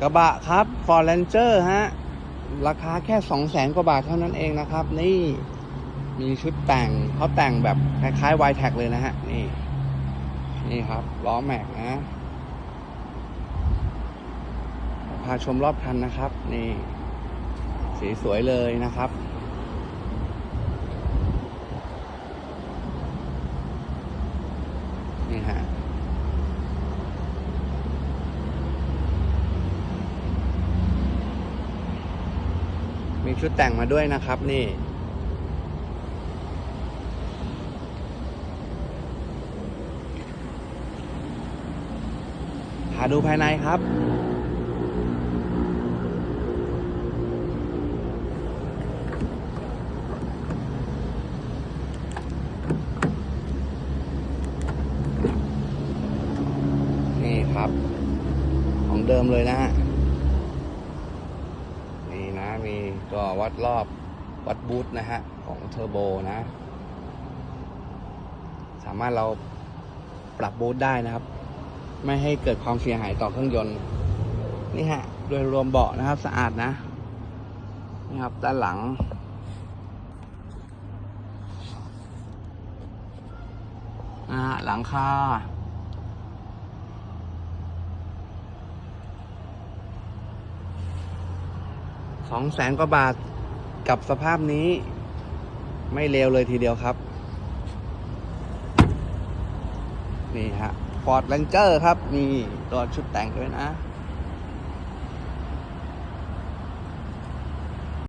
กระบะครับ Ford Ranger ฮะ ราคาแค่สองแสนกว่าบาทเท่านั้นเองนะครับ นี่มีชุดแต่งเขาแต่งแบบคล้ายๆ y t แท็เลยนะฮะ นี่ นี่ครับ ล้อแม็กนะ พาชมรอบคันนะครับ นี่ สีสวยเลยนะครับนี่ฮะ ชุดแต่งมาด้วยนะครับนี่หาดูภายในครับนี่ครับ ของเดิมเลยนะฮะ นี่นะมีตัววัดรอบวัดบูทนะฮะ ของเทอร์โบนะ สามารถเราปรับบูทได้นะครับ ไม่ให้เกิดความเสียหายต่อเครื่องยนต์ นี่ฮะ โดยรวมเบาะนะครับสะอาดนะนี่ครับด้านหลัง นะฮะหลังคา สองแสนกว่าบาทกับสภาพนี้ไม่เลวเลยทีเดียวครับ นี่ฮะฟอร์ดแลนเจอร์ครับมีตัวชุดแต่งด้วยนะ